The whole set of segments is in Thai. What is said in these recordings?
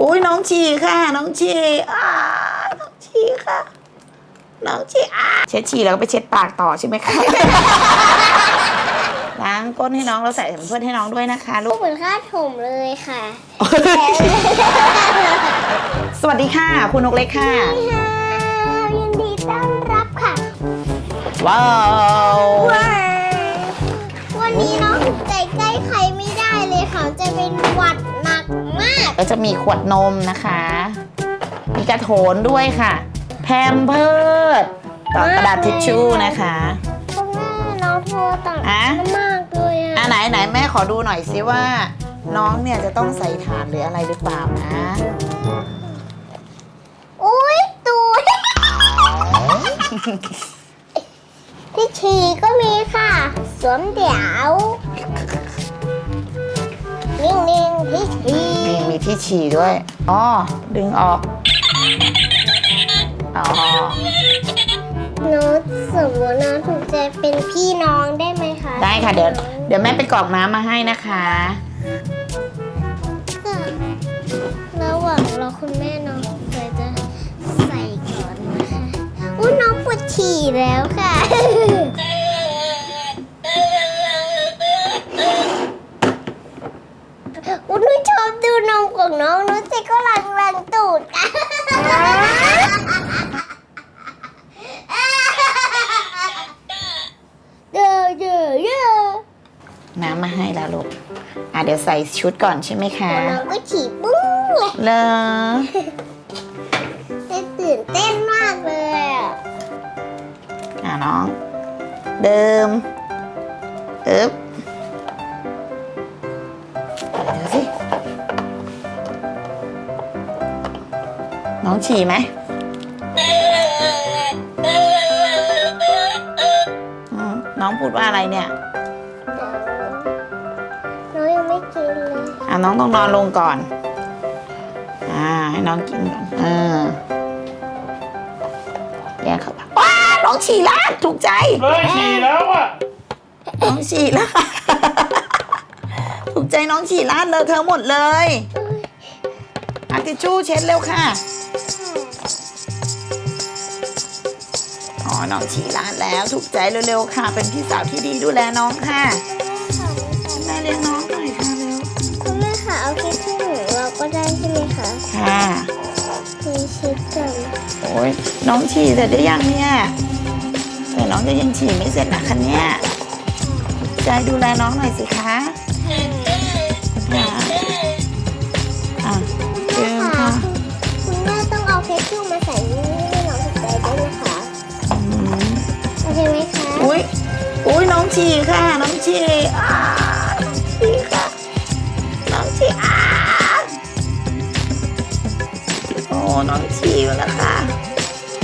อุ้ยน้องฉี่ค่ะ น้องฉี่อ่าน้องฉี่ค่ะ น้องฉี่อ่าเช็ดฉี่แล้วก็ไปเช็ดปากต่อใช่ไหมคะล้างก้นให้น้องแล้วใส่เพื่อนให้น้องด้วยนะคะลูพูกดเหมือนคาดผมเลยค่ะ สวัสดีค่ะ คุณนกเล็กค่ะ ยินดีต้อนรับค่ะ ว้าว กก็จะมีขวดนมนะคะ มีกระโถนด้วยค่ะ แพมเพิร์ดต่อกระดาษทิชชู่นะคะคุณแม่น้องโทรต่างอะมากเลยอะอะไหนไหนแม่ขอดูหน่อยสิว่า น้องเนี่ยจะต้องใส่ฐานหรืออะไรหรือเปล่านะอุ้ยตูดที่ฉี่ก็มีค่ะ สวมเดี๋ยว นิ่งๆที่ฉี่นี่มีที่ฉี่ด้วย อ๋อ ดึงออก อ๋อ หนูสมมติน้องถูกใจเป็นพี่น้องได้ไหมคะได้ค่ะ เดี๋ยว เดี๋ยวแม่ไปกรอกน้ำมาให้นะคะค่ะระหว่างรอคุณแม่น้องถูกใจจะใส่ก่อนนะคะอุ้ยน้องปวดฉี่แล้วค่ะ เดี๋ยวใส่ชุดก่อนใช่ไหมคะ น้องก็ฉี่ปุ้งเลยเลอตื่นเต้นมากเลยอะอะน้อง เดิมอึ๊บเดี๋ยวสิ น้องฉี่ไหมอืมน้องพูดว่าอะไรเนี่ยน้องยังไม่ กินเลยอะน้องต้องนอนลงก่อน อ่าให้น้องกินก่อนเออแยกเข้าไปว้าน้องฉี่ลาดถูกใจ เฮ้ยฉี่แล้วอะน้องฉี่ลาดถูกใจน้องฉี่ลาดเลยเธอหมดเลยอาทิชชู่เช็ดเร็วค่ะ อ๋อ น้องฉี่ลาดแล้ว ถูกใจเร็วๆค่ะ เป็นพี่สาวที่ดีดูแลน้องค่ะ แม่เลี้ยงน้องหน่อยค่ะ คะค่ะมีชิดกันโอ้ยน้องฉี่เสร็จได้ยังเนี่ยแต่น้องจะยังฉี่ไม่เสร็จนะคะเนี่ยใจดูแลน้องหน่อยสิคะค่ะอะเดิมค่ะค่ะคุณแม่ต้องเอาเพชรชู่มาใส่นี่ให้น้องถูกใจด้วยนะคะอืมโอเคไหมคะอุ้ยอุ้ยน้องฉี่ค่ะ น้องฉี่ น้องฉี่อยู่แล้วค่ะ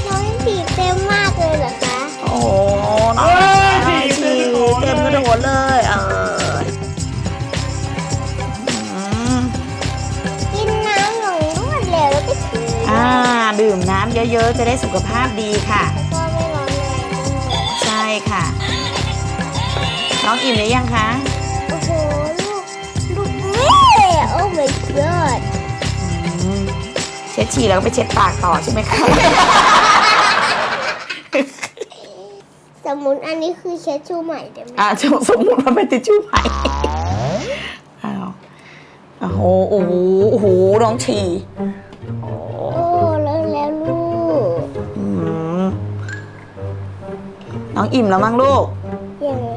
น้องฉี่เต็มมากเลยเหรอคะโอ้น้องเอ้ยฉี่ฉี่เต็เต็มมกกระระโดโดดดเลเลยยเอออืมกินน้ำหนูรวดเร็วแล้วก็ฉี่อ่าดื่มน้ำเยอะๆ จะได้สุขภาพดีค่ะแล้วก็ไม่ร้อนแรงใช่ค่ะ น้องอิ่มหรือยังคะ โอ้โห ลูก ลูกแม่โอ้ my god อืม เช็ดฉี่แล้วก็ไปเช็ดปากต่อใช่ไหมคะ สมมุติอันนี้คือเช็ดชู่ใหม่ได้ไหมอ่าสมมติว่าเป็นทิชชู่ใหม่อ้าวโอ้โหโอ้โหโอ้โหน้องฉี่โอ้โอ้แล้วแล้วลูกอืมน้องอิ่มแล้วมั้งลูกยังไง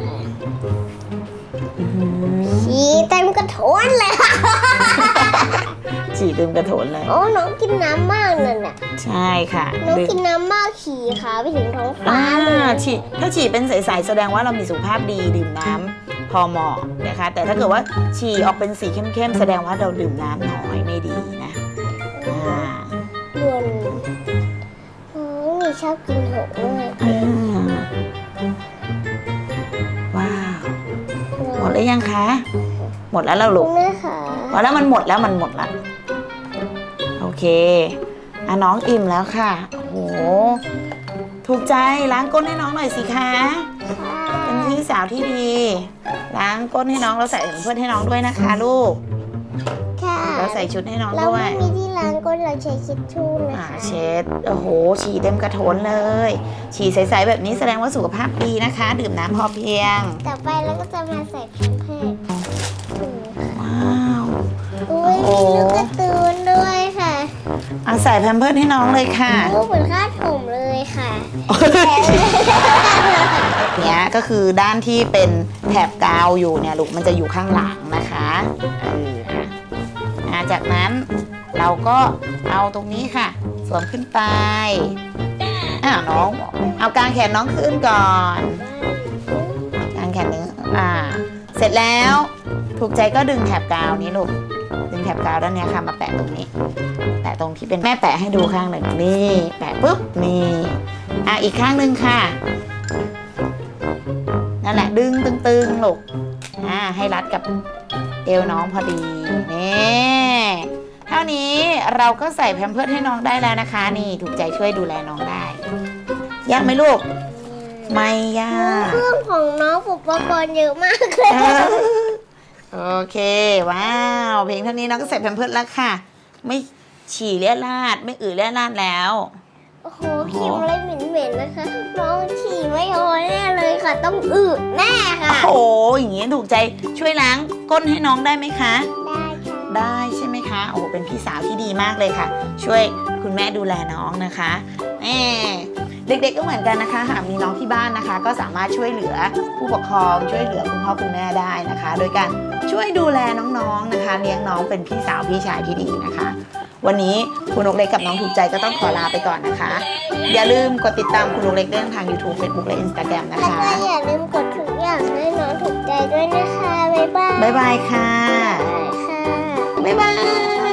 อืมฉี่เฉี่เต็มกระโถนเลย โอ้น้องกินน้ำมากนั่นน่ะใช่ค่ะน้องดื่มกินน้ำมากฉี่ค่ะไปถึงท้องฟ้าอ่าเลยฉี่ถ้าฉี่เป็นใสๆแสดงว่าเรามีสุขภาพดีดื่มน้ำพอเหมาะนะคะ แต่ถ้าเกิดว่าฉี่ออกเป็นสีเข้มๆแสดงว่าเราดื่มน้ำน้อยไม่ดีนะอ่าด่วนน้องนี่ชอบกินหกมากอ่าว้าว หมดแล้วยังคะ หมดแล้วเราลูคุกณแม่ค่ะ พอแล้วมันหมดแล้วมันหมดละโอ เคอะน้องอิ่มแล้วค่ะ โอ้โห ถูกใจล้างก้นให้น้องหน่อยสิคะเป็นพี่สาวที่ดี ล้างก้นให้น้องแล้วใส่เพื่อนให้น้องด้วยนะคะ ลูก ค่ะก็ใส่ชุดให้น้องเราด้วไม่ยมีที่ล้างก้นเราใช้คิดชูนะอ่าคะเช็ด โอ้โห ฉี่เต็มกระโถนเลย ฉี่ใสๆแบบนี้แสดงว่าสุขภาพดีนะคะ ดื่มน้ำพอเพียง ต่อไปเราก็จะมาใส่แพมเพิร์สอืมว้าว อุ้ยโอ้ มีลูกการ์ตูนด้วยค่ะเอาใส่แพมเพิร์สให้น้องเลยค่ะลูกเหมือนคาดผมเลยค่ะเนี้ยก็คือด้านที่เป็นแถบกาวอยู่เนี่ยลูกมันจะอยู่ข้างหลังนะคะเออค่ะอ่าจากนั้นเราก็เอาตรงนี้ค่ะ สวมขึ้นไปอ่าน้อง เอากางแขนน้องขึ้นก่อนกางแขนนี้อ่า เสร็จแล้วถูกใจก็ดึงแถบกาวนี้ลูก ดึงแถบกาวด้านเนี้ยค่ะมาแปะตรงนี้ แปะตรงที่เป็นแม่แปะให้ดูข้างหนึ่งนี่ แปะปุ๊บนี่อะอีกข้างหนึ่งค่ะนั่นแหละดึงตึงๆลูกอ่าให้รัดกับเอวน้องพอดีนี่เท่านี้เราก็ใส่แพมเพิร์สให้น้องได้แล้วนะคะ นี่ถูกใจช่วยดูแลน้องได้ ยากไหมลูก ไม่ยาก เครื่องของน้องอุปกรณ์เยอะมากเลยเออ โอเค ว้าว เพลงเท่านี้น้องก็ใส่แพมเพิร์สแล้วค่ะ ไม่ฉี่เลียราด ไม่อืดเลียราดแล้ว โอ้โหกลิ่นอะไรเหม็นๆนะคะ น้องฉี่ไม่โอแน่เลยค่ะ ต้องอืดแน่ค่ะ โอ้โหอย่างนี้ถูกใจช่วยล้างก้นให้น้องได้ไหมคะ ได้ค่ะ ได้ใช่ไหมคะ โอ้โหเป็นพี่สาวที่ดีมากเลยค่ะ ช่วยคุณแม่ดูแลน้องนะคะแหม เด็กๆก็เหมือนกันนะคะ หากมีน้องที่บ้านนะคะ ก็สามารถช่วยเหลือผู้ปกครองช่วยเหลือคุณพ่อคุณแม่ได้นะคะ โดยการช่วยดูแลน้องๆนะคะ เลี้ยงน้องเป็นพี่สาวพี่ชายที่ดีนะคะ วันนี้คุณนกเล็กกับน้องถูกใจก็ต้องขอลาไปก่อนนะคะ อย่าลืมกดติดตามคุณนกเล็กได้ทาง YouTube Facebook และ Instagram นะแล้วคะก็อย่าลืมกดทุกอย่างให้น้องถูกใจด้วยนะคะ บ๊ายบายบ๊ายบายค่ะ ค่ะ บ๊ายบาย